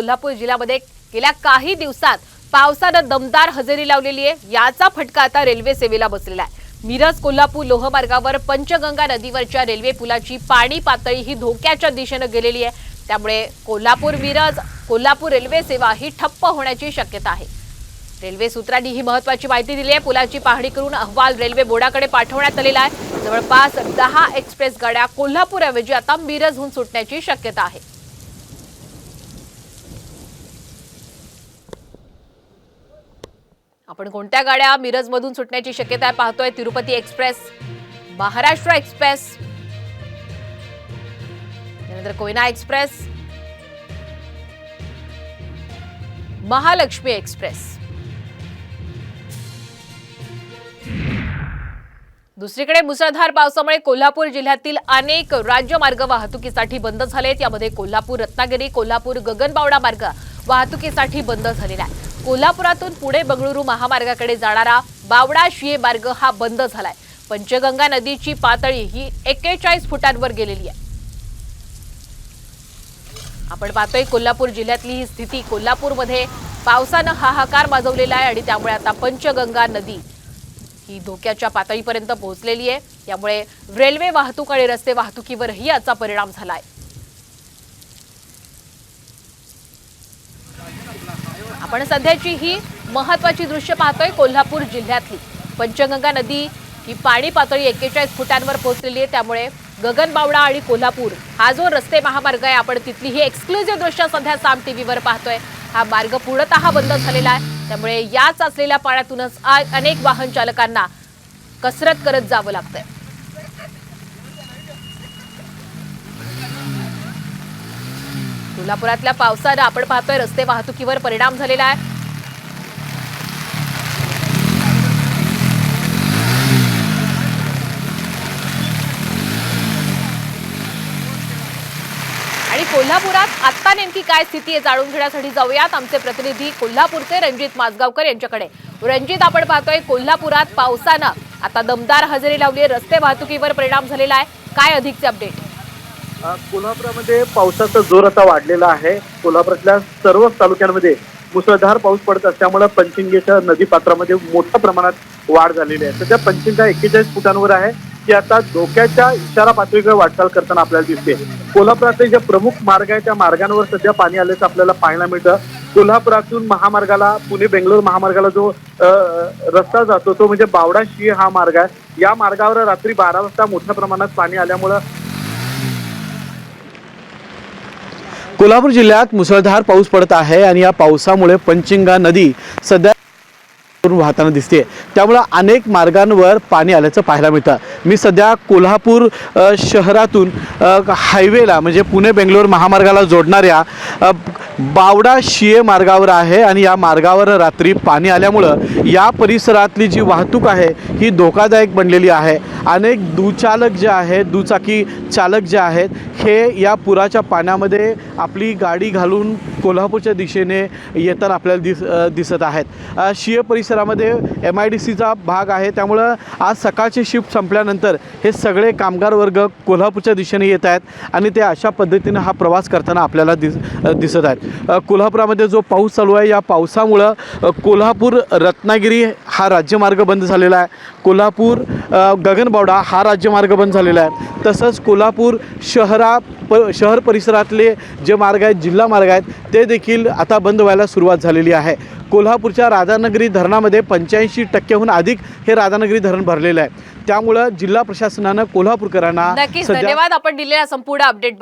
कोल्हापूर जिल्ह्यामध्ये गेल्या काही दिवसात पावसानं दमदार हजेरी लावलेली आहे. याचा फटका आता रेल्वे सेवेला बसलेला आहे. मिरज कोल्हापूर लोहमार्गावर पंचगंगा नदीवरच्या रेल्वे पुलाची पाणी पातळी ही धोक्याच्या दिशेनं गेलेली आहे. त्यामुळे कोल्हापूर मिरज कोल्हापूर रेल्वे सेवा ही ठप्प होण्याची शक्यता आहे. रेल्वे सूत्रांनी ही महत्वाची माहिती दिली आहे. पुलाची पाहणी करून अहवाल रेल्वे बोर्डाकडे पाठवण्यात आलेला आहे. जवळपास दहा एक्सप्रेस गाड्या कोल्हापूरऐवजी आता मिरजहून सुटण्याची शक्यता आहे. आपण कोणत्या गाड्या मिरजमधून सुटण्याची शक्यता आहे पाहतोय? तिरुपती एक्सप्रेस महाराष्ट्र एक्सप्रेस त्यानंतर कोयना एक्सप्रेस महालक्ष्मी एक्सप्रेस. दुसरीकडे मुसळधार पावसामुळे कोल्हापूर जिल्ह्यातील अनेक राज्यमार्ग वाहतुकीसाठी बंद झालेत. यामध्ये कोल्हापूर रत्नागिरी कोल्हापूर गगनबावडा मार्ग वाहतुकीसाठी बंद झालेला आहे. कोल्हापुरातून पुणे बंगळुरू महामार्गाकडे जाणारा बावडा शिये मार्ग हा बंद झालाय. पंचगंगा नदीची पातळी ही एक्केचाळीस फुटांवर गेलेली आहे. आपण पाहतोय कोल्हापूर जिल्ह्यातली ही स्थिती कोल्हापूरमध्ये पावसानं हाहाकार माजवलेला आहे आणि त्यामुळे आता पंचगंगा नदी ही धोक्याच्या पातळीपर्यंत पोहोचलेली आहे. त्यामुळे रेल्वे वाहतूक आणि रस्ते वाहतुकीवरही याचा परिणाम झाला आहे आपण सध्याची ही महत्वाची दृश्य पाहतोय कोल्हापूर जिल्ह्यातली. पंचगंगा नदी ही पाणी पातळी एक्केचाळीस फुटांवर पोहोचलेली आहे. त्यामुळे गगनबावडा आणि कोल्हापूर हा जो रस्ते महामार्ग आहे आपण तिथली ही एक्सक्लुझिव्ह दृश्य सध्या साम टी व्हीवर पाहतोय. हा मार्ग पूर्णतः बंद झालेला आहे. त्यामुळे याच असलेल्या पाण्यातूनच अनेक वाहन चालकांना कसरत करत जावं लागतंय. कोल्हापुरातल्या पावसानं आपण पाहतोय रस्ते वाहतुकीवर परिणाम झालेला आहे. आणि कोल्हापुरात आता नेमकी काय स्थिती आहे जाणून घेण्यासाठी जाऊयात. आमचे प्रतिनिधी कोल्हापूरचे रणजित माजगावकर यांच्याकडे. रणजित आपण पाहतोय कोल्हापुरात पावसानं आता दमदार हजेरी लावली रस्ते वाहतुकीवर परिणाम झालेला आहे. काय अधिकचे अपडेट? कोल्हापुरामध्ये पावसाचा जोर आता वाढलेला आहे. कोल्हापुरातल्या सर्वच तालुक्यांमध्ये मुसळधार पाऊस पडत असल्यामुळे नदी नदीपात्रामध्ये मोठ्या प्रमाणात वाढ झालेली आहे. सध्या पंचिंगा एक्केचाळीस फुटांवर आहे. ती आता धोक्याच्या इशारा पातळीकडे वाटचाल करताना आपल्याला दिसते. कोल्हापुरातले जे प्रमुख मार्ग आहे त्या मार्गांवर सध्या पाणी आल्याचं आपल्याला पाहायला मिळतं. कोल्हापुरातून महामार्गाला पुणे बेंगलोर महामार्गाला जो रस्ता जातो तो म्हणजे बावडा शी हा मार्ग आहे. या मार्गावर रात्री बारा वाजता मोठ्या प्रमाणात पाणी आल्यामुळं कोल्हापूर जिल्ह्यात मुसळधार पाऊस पडत आहे आणि या पावसामुळे पंचिंगा नदी सध्या वाहताना दिसते त्यामुळं अनेक मार्गांवर पाणी आल्याचं पाहायला मिळतं. मी सध्या कोल्हापूर शहरातून हायवेला म्हणजे पुणे बेंगलोर महामार्गाला जोडणाऱ्या बावडा शिये मार्गावर आहे आणि या मार्गावर रात्री पाणी आल्यामुळं या परिसरातली जी वाहतूक आहे ही धोकादायक बनलेली आहे. अनेक दुचालक जे आहेत दुचाकी चालक जे आहेत हे या पुराच्या पाण्यामध्ये आपली गाडी घालून कोल्हापूरच्या दिशेने येताना आपल्याला दिस दिसत आहेत. शिये परिसर परिसरामध्ये एम आय डी सीचा भाग आहे. त्यामुळं आज सकाळची शिफ्ट संपल्यानंतर हे सगळे कामगार वर्ग कोल्हापूरच्या दिशेने येत आहेत आणि ते अशा पद्धतीनं हा प्रवास करताना आपल्याला दिस दिसत आहेत. कोल्हापुरामध्ये जो पाऊस चालू आहे या पावसामुळं कोल्हापूर रत्नागिरी हा राज्यमार्ग बंद झालेला आहे. कोल्हापूर गगनबावडा हा राज्यमार्ग बंद झालेला आहे. तसंच कोल्हापूर शहरा प शहर परिसरातले जे मार्ग आहेत जिल्हा मार्ग आहेत ते देखील आता बंद व्हायला सुरुवात झालेली आहे. कोल्हापूरच्या राधानगरी धरणामध्ये पंच्याऐंशी टक्क्याहून अधिक हे राधानगरी धरण भरलेलं आहे. त्यामुळं जिल्हा प्रशासनानं कोल्हापूरकरांना धन्यवाद आपण दिलेल्या संपूर्ण अपडेट